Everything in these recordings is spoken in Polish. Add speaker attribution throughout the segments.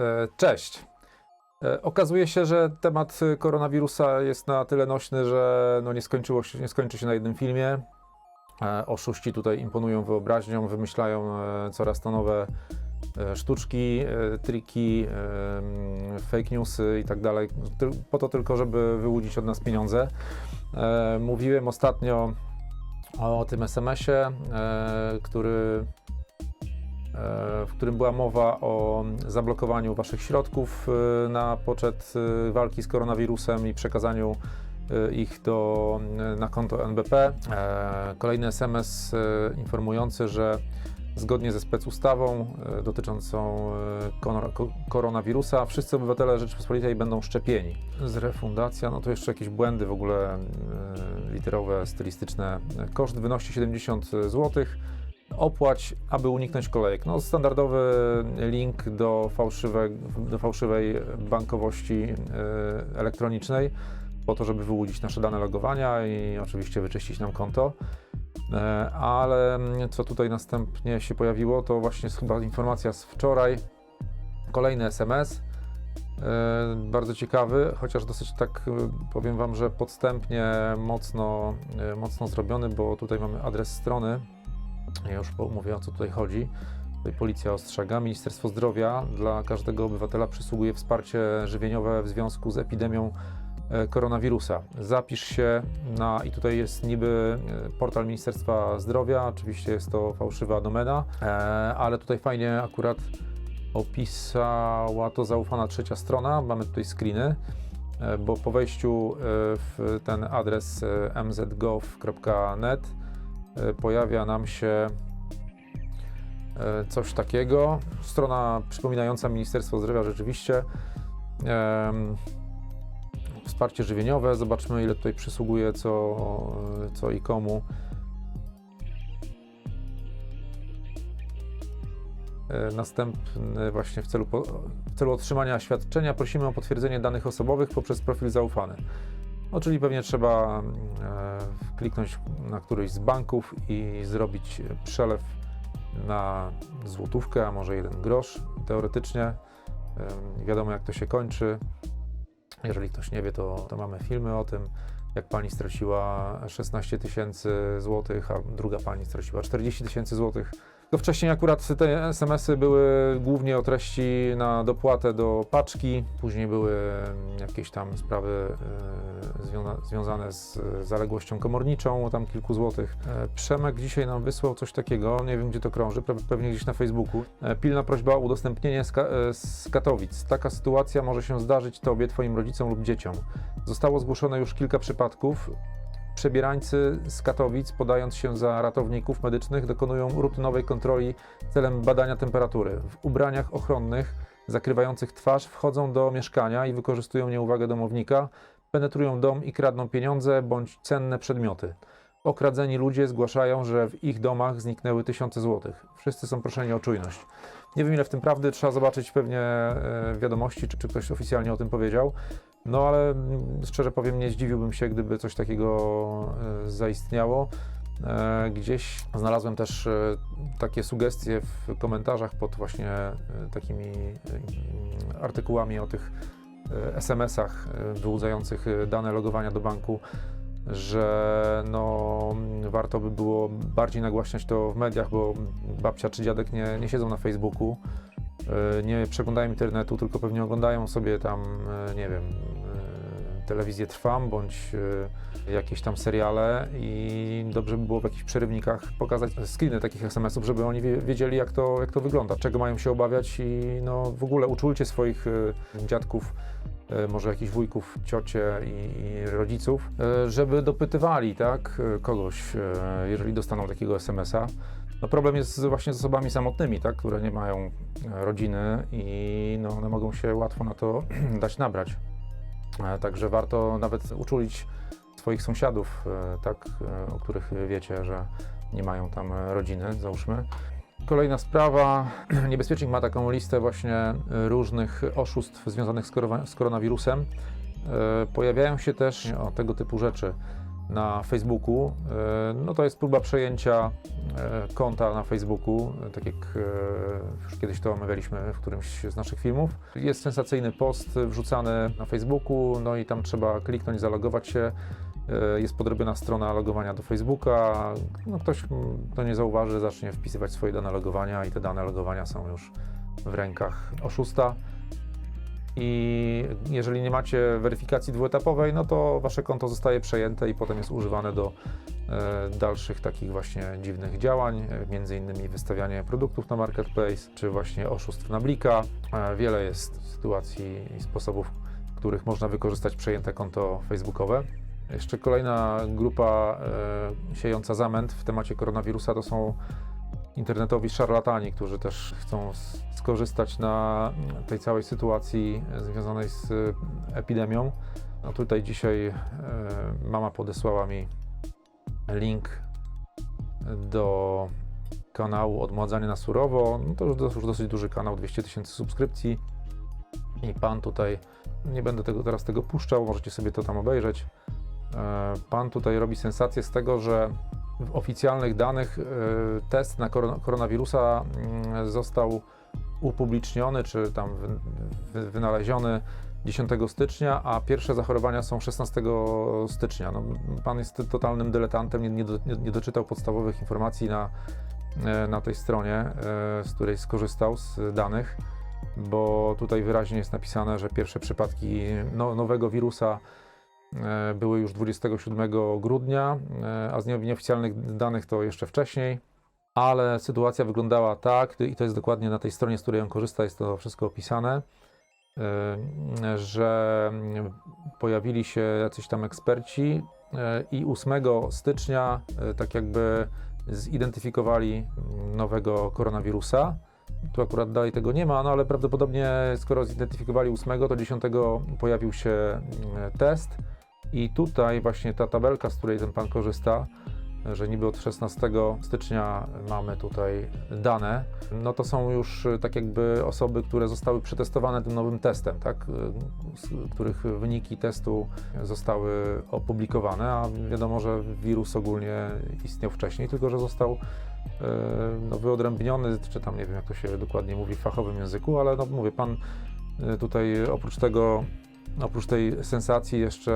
Speaker 1: E, Cześć. E, Okazuje się, że temat e, koronawirusa jest na tyle nośny, że no nie, skończyło się, nie skończy się na jednym filmie. E, Oszuści tutaj imponują wyobraźnią, wymyślają coraz to nowe sztuczki, triki, mm, fake newsy i tak dalej, po to tylko, żeby wyłudzić od nas pieniądze. Mówiłem ostatnio o tym SMS-ie, który w którym była mowa o zablokowaniu Waszych środków e, na poczet e, walki z koronawirusem i przekazaniu e, ich do, na konto NBP. E, Kolejny SMS e, informujący, że zgodnie ze specustawą e, dotyczącą e, koronawirusa wszyscy obywatele Rzeczypospolitej będą szczepieni. Z refundacja, no to jeszcze jakieś błędy w ogóle e, literowe, stylistyczne. Koszt wynosi 70 zł opłać, aby uniknąć kolejek. No, standardowy link do, fałszywe, do fałszywej bankowości e, elektronicznej, po to, żeby wyłudzić nasze dane logowania i oczywiście wyczyścić nam konto. E, Ale mm, co tutaj następnie się pojawiło, to właśnie chyba informacja z wczoraj. Kolejny SMS. e, Bardzo ciekawy, chociaż dosyć tak e, powiem Wam, że podstępnie mocno, e, mocno zrobiony, bo tutaj mamy adres strony. Ja już mówię o co tutaj chodzi. Tutaj policja ostrzega. Ministerstwo Zdrowia dla każdego obywatela przysługuje wsparcie żywieniowe w związku z epidemią e, koronawirusa. Zapisz się na, i tutaj jest niby e, portal Ministerstwa Zdrowia, oczywiście jest to fałszywa domena, e, ale tutaj fajnie akurat opisała to zaufana trzecia strona. Mamy tutaj screeny, bo po wejściu w ten adres mzgov.net pojawia nam się e, coś takiego. Strona przypominająca Ministerstwo Zdrowia rzeczywiście. Wsparcie żywieniowe. Zobaczmy, ile tutaj przysługuje co, co i komu. E, Następny właśnie w celu, w celu otrzymania świadczenia prosimy o potwierdzenie danych osobowych poprzez profil zaufany. No, czyli pewnie trzeba mm, e, kliknąć na któryś z banków i zrobić przelew na złotówkę, a może jeden grosz teoretycznie. Wiadomo jak to się kończy. Jeżeli ktoś nie wie, to, to mamy filmy o tym, jak pani straciła 16 tysięcy złotych, a druga pani straciła 40 tysięcy złotych. To wcześniej akurat te SMS-y były głównie o treści na dopłatę do paczki, później były jakieś tam sprawy e, związa- związane z zaległością komorniczą, tam kilku złotych. E, Przemek dzisiaj nam wysłał coś takiego, nie wiem gdzie to krąży, pe- pewnie gdzieś na Facebooku. E, Pilna prośba o udostępnienie z Katowic. Taka sytuacja może się zdarzyć Tobie, Twoim rodzicom lub dzieciom. Zostało zgłoszone już kilka przypadków. Przebierańcy z Katowic, podając się za ratowników medycznych, dokonują rutynowej kontroli celem badania temperatury. W ubraniach ochronnych zakrywających twarz wchodzą do mieszkania i wykorzystują nieuwagę domownika, penetrują dom i kradną pieniądze bądź cenne przedmioty. Okradzeni ludzie zgłaszają, że w ich domach zniknęły tysiące złotych. Wszyscy są proszeni o czujność. Nie wiem ile w tym prawdy, trzeba zobaczyć pewnie e, wiadomości, czy, czy ktoś oficjalnie o tym powiedział. No ale mm, szczerze powiem, nie zdziwiłbym się, gdyby coś takiego e, zaistniało. E, Gdzieś znalazłem też e, takie sugestie w komentarzach pod właśnie takimi artykułami o tych SMS-ach wyłudzających dane logowania do banku, że no, warto by było bardziej nagłaśniać to w mediach, bo babcia czy dziadek nie, nie siedzą na Facebooku, nie przeglądają internetu, tylko pewnie oglądają sobie tam, nie wiem, telewizję Trwam bądź e, jakieś tam seriale i dobrze by było w jakichś przerywnikach pokazać screeny takich SMS-ów, żeby oni wie- wiedzieli jak to, jak to wygląda, czego mają się obawiać i no w ogóle uczulcie swoich e, dziadków, e, może jakichś wujków, ciocie i, rodziców, żeby dopytywali tak, kogoś, jeżeli dostaną takiego SMS-a. No problem jest właśnie z osobami samotnymi, tak, które nie mają rodziny i no, one mogą się łatwo na to dać nabrać. Także warto nawet uczulić swoich sąsiadów, e, tak, e, o których wiecie, że nie mają tam rodziny, załóżmy. Kolejna sprawa. Niebezpiecznik ma taką listę właśnie różnych oszustw związanych z koronawirusem. E, Pojawiają się też o tego typu rzeczy. Na Facebooku, e, no to jest próba przejęcia e, konta na Facebooku, e, tak jak już kiedyś to omawialiśmy w którymś z naszych filmów. Jest sensacyjny post wrzucany na Facebooku, no i tam trzeba kliknąć, zalogować się. Jest podrobiona strona logowania do Facebooka. No ktoś to nie zauważy, zacznie wpisywać swoje dane logowania i te dane logowania są już w rękach oszusta. I jeżeli nie macie weryfikacji dwuetapowej, no to wasze konto zostaje przejęte i potem jest używane do e, dalszych takich właśnie dziwnych działań, e, między innymi wystawianie produktów na marketplace, czy właśnie oszustw na blika. E, wiele jest sytuacji i sposobów, w których można wykorzystać przejęte konto facebookowe. Jeszcze kolejna grupa siejąca zamęt w temacie koronawirusa to są internetowi szarlatani, którzy też chcą skorzystać na tej całej sytuacji związanej z e, epidemią. No tutaj dzisiaj e, mama podesłała mi link do kanału Odmładzanie na surowo. No to już dosyć duży kanał, 200 tysięcy subskrypcji. I pan tutaj, nie będę tego teraz tego puszczał, możecie sobie to tam obejrzeć. E, Pan tutaj robi sensację z tego, że w oficjalnych danych e, test na koron- koronawirusa mm, został upubliczniony, czy tam wy- wy- wynaleziony 10 stycznia, a pierwsze zachorowania są 16 stycznia. No, pan jest totalnym dyletantem, nie, nie, nie, doczytał podstawowych informacji na, e, na tej stronie, e, z której skorzystał z danych, bo tutaj wyraźnie jest napisane, że pierwsze przypadki no, nowego wirusa były już 27 grudnia, e, a z nie- nieoficjalnych danych to jeszcze wcześniej. Ale sytuacja wyglądała tak, i to jest dokładnie na tej stronie, z której on korzysta, jest to wszystko opisane, e, że pojawili się jacyś tam eksperci e, i 8 stycznia e, tak jakby zidentyfikowali nowego koronawirusa. Tu akurat dalej tego nie ma, no ale prawdopodobnie skoro zidentyfikowali 8, to 10 pojawił się test i tutaj właśnie ta tabelka, z której ten pan korzysta, że niby od 16 stycznia mamy tutaj dane, no to są już y, tak jakby osoby, które zostały przetestowane tym nowym testem, tak? y, z których wyniki testu zostały opublikowane, a wiadomo, że wirus ogólnie istniał wcześniej, tylko że został y, no, wyodrębniony, czy tam nie wiem jak to się dokładnie mówi w fachowym języku, ale no mówię, pan tutaj oprócz tego Oprócz tej sensacji jeszcze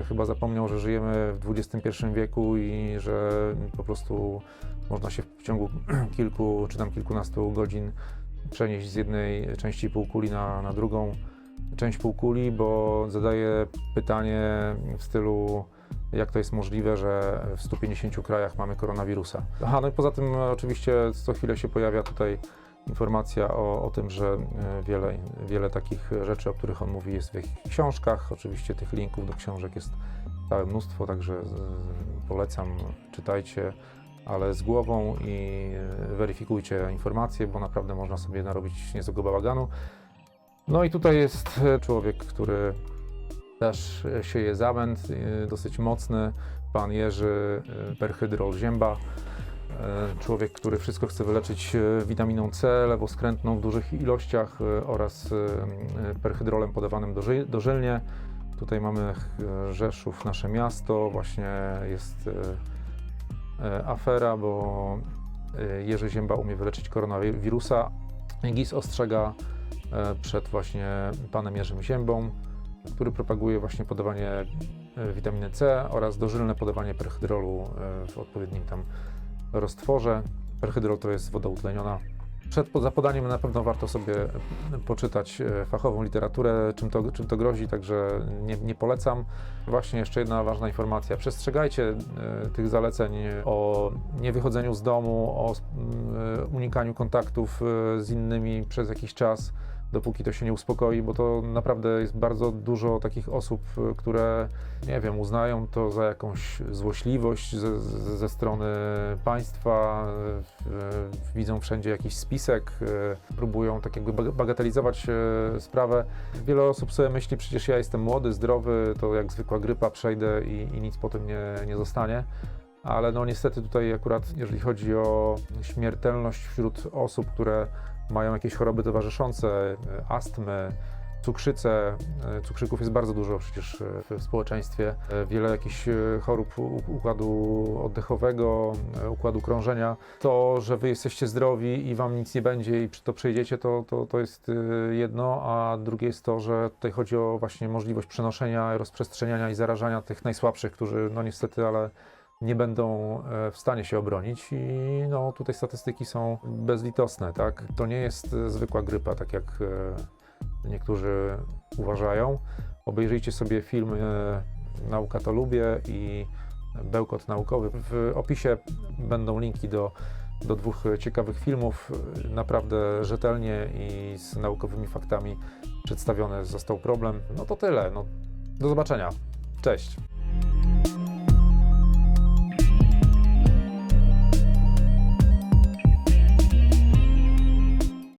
Speaker 1: e, chyba zapomniał, że żyjemy w XXI wieku i że po prostu można się w ciągu kilku czy tam kilkunastu godzin przenieść z jednej części półkuli na, na drugą część półkuli, bo zadaje pytanie w stylu jak to jest możliwe, że w 150 krajach mamy koronawirusa. Aha, no i poza tym oczywiście co chwilę się pojawia tutaj informacja o, o tym, że e, wiele, wiele takich rzeczy, o których on mówi, jest w ich książkach. Oczywiście tych linków do książek jest całe mnóstwo, także polecam, czytajcie, ale z głową i e, weryfikujcie informacje, bo naprawdę można sobie narobić niezłego bałaganu. No i tutaj jest e, człowiek, który też sieje zamęt, dosyć mocny, pan Jerzy Perhydrol Zięba. E, Człowiek, który wszystko chce wyleczyć e, witaminą C, lewoskrętną w dużych ilościach e, oraz perhydrolem podawanym doży- dożylnie. Tutaj mamy Rzeszów, nasze miasto. Właśnie jest afera, bo Jerzy Zięba umie wyleczyć koronawirusa. GIS ostrzega przed właśnie panem Jerzym Ziębą, który propaguje właśnie podawanie witaminy C oraz dożylne podawanie perhydrolu w odpowiednim tam roztworze. Perhydrol to jest woda utleniona. Przed po- za podaniem na pewno warto sobie poczytać e, fachową literaturę, czym to, czym to grozi, także nie, nie polecam. Właśnie jeszcze jedna ważna informacja. Przestrzegajcie e, tych zaleceń o niewychodzeniu z domu, o s- m, e, unikaniu kontaktów e, z innymi przez jakiś czas, dopóki to się nie uspokoi, bo to naprawdę jest bardzo dużo takich osób, e, które, nie wiem, uznają to za jakąś złośliwość ze, ze, strony państwa, e, e, widzą wszędzie jakiś spisek, próbują tak jakby bag- bagatelizować sprawę. Wiele osób sobie myśli, przecież ja jestem młody, zdrowy, to jak zwykła grypa przejdę i, i nic po tym nie, nie zostanie. Ale no niestety tutaj akurat, jeżeli chodzi o śmiertelność wśród osób, które mają jakieś choroby towarzyszące, e, astmy, cukrzycę. E, Cukrzyków jest bardzo dużo przecież e, w społeczeństwie. Wiele jakichś chorób układu oddechowego, układu krążenia. To, że wy jesteście zdrowi i wam nic nie będzie i to przejdziecie, to, to, to jest jedno, a drugie jest to, że tutaj chodzi o właśnie możliwość przenoszenia, rozprzestrzeniania i zarażania tych najsłabszych, którzy no niestety, ale nie będą e, w stanie się obronić i no tutaj statystyki są bezlitosne, tak? To nie jest e, zwykła grypa, tak jak e, niektórzy uważają. Obejrzyjcie sobie film Nauka to lubię i Bełkot naukowy. W opisie będą linki do, do dwóch ciekawych filmów, naprawdę rzetelnie i z naukowymi faktami przedstawiony został problem. No to tyle. No, do zobaczenia. Cześć.